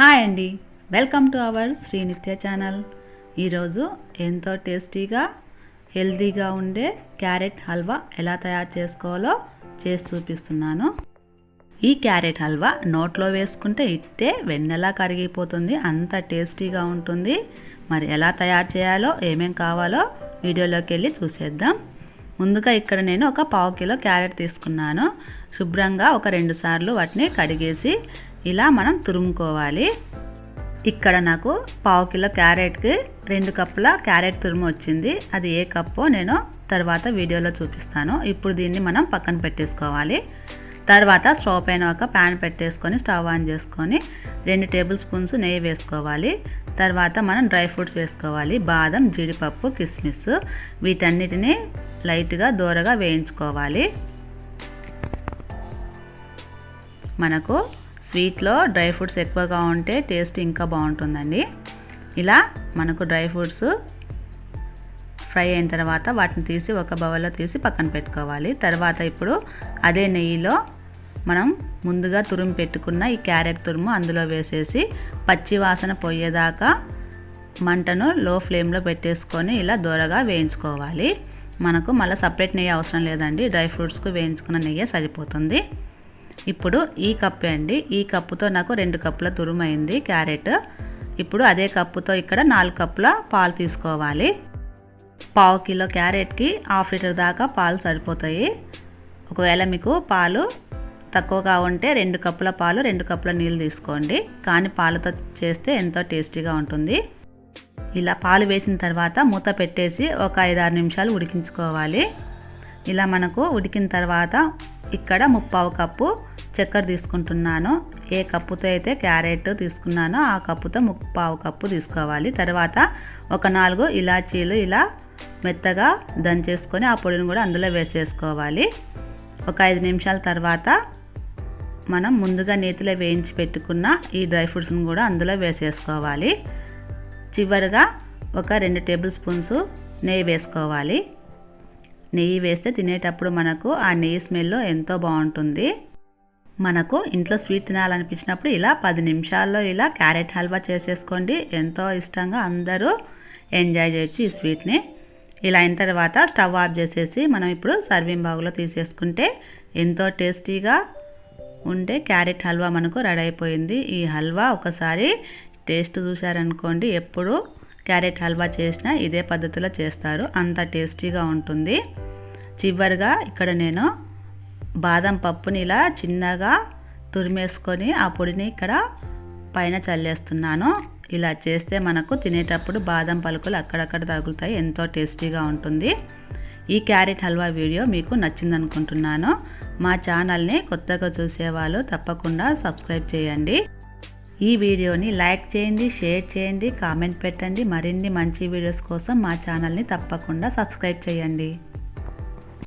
Hi అండి. Welcome to hour Shri నిత్య channel. ఈరోజు ఎంతో టేస్టీగా హెల్తీగా ఉండే క్యారెట్ హల్వా ఎలా తయారు చేసుకోవాలో చేసి చూపిస్తున్నాను. ఈ క్యారెట్ హల్వా నోట్లో వేసుకుంటే ఇట్టే వెన్నెలా కరిగిపోతుంది అంత టేస్టీగా ఉంటుంది. మరి ఎలా తయారు చేయాలో ఏమేం కావాలో వీడియోలోకి వెళ్ళి చూసేద్దాం. ముందుగా ఇక్కడ నేను ఒక పావు కిలో క్యారెట్ తీసుకున్నాను. శుభ్రంగా ఒక రెండు సార్లు వాటిని కడిగేసి ఇలా మనం తురుముకోవాలి. ఇక్కడ నాకు పావు కిలో క్యారెట్కి రెండు కప్పుల క్యారెట్ తురుము వచ్చింది. అది ఏ కప్పో నేను తర్వాత వీడియోలో చూపిస్తాను. ఇప్పుడు దీన్ని మనం పక్కన పెట్టేసుకోవాలి. తర్వాత స్టవ్ పైన ఒక ప్యాన్ పెట్టేసుకొని స్టవ్ ఆన్ చేసుకొని రెండు టేబుల్ స్పూన్స్ నెయ్యి వేసుకోవాలి. తర్వాత మనం డ్రై ఫ్రూట్స్ వేసుకోవాలి. బాదం జీడిపప్పు కిస్మిస్ వీటన్నిటిని లైట్గా దూరగా వేయించుకోవాలి. మనకు స్వీట్లో డ్రై ఫ్రూట్స్ ఎక్కువగా ఉంటే టేస్ట్ ఇంకా బాగుంటుందండి. ఇలా మనకు డ్రై ఫ్రూట్స్ ఫ్రై అయిన తర్వాత వాటిని తీసి ఒక బౌల్లో తీసి పక్కన పెట్టుకోవాలి. తర్వాత ఇప్పుడు అదే నెయ్యిలో మనం ముందుగా తురుము పెట్టుకున్న ఈ క్యారెట్ తురుము అందులో వేసేసి పచ్చి వాసన పోయేదాకా మంటను లో ఫ్లేమ్లో పెట్టేసుకొని ఇలా దూరగా వేయించుకోవాలి. మనకు మళ్ళీ సపరేట్ నెయ్యి అవసరం లేదండి. డ్రై ఫ్రూట్స్కు వేయించుకున్న నెయ్యి సరిపోతుంది. ఇప్పుడు ఈ కప్పు అండి. ఈ కప్పుతో నాకు రెండు కప్పుల తురుమైంది క్యారెట్. ఇప్పుడు అదే కప్పుతో ఇక్కడ నాలుగు కప్పుల పాలు తీసుకోవాలి. పావు కిలో క్యారెట్కి హాఫ్ లీటర్ దాకా పాలు సరిపోతాయి. ఒకవేళ మీకు పాలు తక్కువగా ఉంటే రెండు కప్పుల పాలు రెండు కప్పుల నీళ్ళు తీసుకోండి. కానీ పాలతో చేస్తే ఎంతో టేస్టీగా ఉంటుంది. ఇలా పాలు వేసిన తర్వాత మూత పెట్టేసి ఒక ఐదారు నిమిషాలు ఉడికించుకోవాలి. ఇలా మనకు ఉడికిన తర్వాత ఇక్కడ ముప్పావు కప్పు చక్కెర తీసుకుంటున్నాను. ఏ కప్పుతో అయితే క్యారెట్ తీసుకున్నానో ఆ కప్పుతో ముప్పావు కప్పు తీసుకోవాలి. తర్వాత ఒక నాలుగు ఇలాచీలు ఇలా మెత్తగా దంచేసుకొని ఆ పొడిని కూడా అందులో వేసేసుకోవాలి. ఒక ఐదు నిమిషాల తర్వాత మనం ముందుగా నేతిలో వేయించి పెట్టుకున్న ఈ డ్రై ఫ్రూట్స్ని కూడా అందులో వేసేసుకోవాలి. చివరిగా ఒక రెండు టేబుల్ స్పూన్స్ నెయ్యి వేసుకోవాలి. నెయ్యి వేస్తే తినేటప్పుడు మనకు ఆ నెయ్యి స్మెల్ ఎంతో బాగుంటుంది. మనకు ఇంట్లో స్వీట్ తినాలనిపించినప్పుడు ఇలా పది నిమిషాల్లో ఇలా క్యారెట్ హల్వా చేసేసుకోండి. ఎంతో ఇష్టంగా అందరూ ఎంజాయ్ చేయొచ్చు ఈ స్వీట్ని. ఇలా అయిన తర్వాత స్టవ్ ఆఫ్ చేసేసి మనం ఇప్పుడు సర్వింగ్ బాగులో తీసేసుకుంటే ఎంతో టేస్టీగా ఉండే క్యారెట్ హల్వా మనకు రెడీ అయిపోయింది. ఈ హల్వా ఒకసారి టేస్ట్ చూశారనుకోండి ఎప్పుడు క్యారెట్ హల్వా చేసినా ఇదే పద్ధతిలో చేస్తారు. అంత టేస్టీగా ఉంటుంది. చివరిగా ఇక్కడ నేను బాదం పప్పుని ఇలా చిన్నగా తురిమేసుకొని ఆ పొడిని ఇక్కడ పైన చల్లేస్తున్నాను. ఇలా చేస్తే మనకు తినేటప్పుడు బాదం పలుకులు అక్కడక్కడ తగులుతాయి. ఎంతో టేస్టీగా ఉంటుంది. ఈ క్యారెట్ హల్వా వీడియో మీకు నచ్చిందనుకుంటున్నాను. మా ఛానల్ని కొత్తగా చూసేవాళ్ళు తప్పకుండా సబ్స్క్రైబ్ చేయండి. ఈ వీడియోని లైక్ చేయండి షేర్ చేయండి కామెంట్ పెట్టండి. మరిన్ని మంచి వీడియోస్ కోసం మా ఛానల్ని తప్పకుండా సబ్స్క్రైబ్ చేయండి.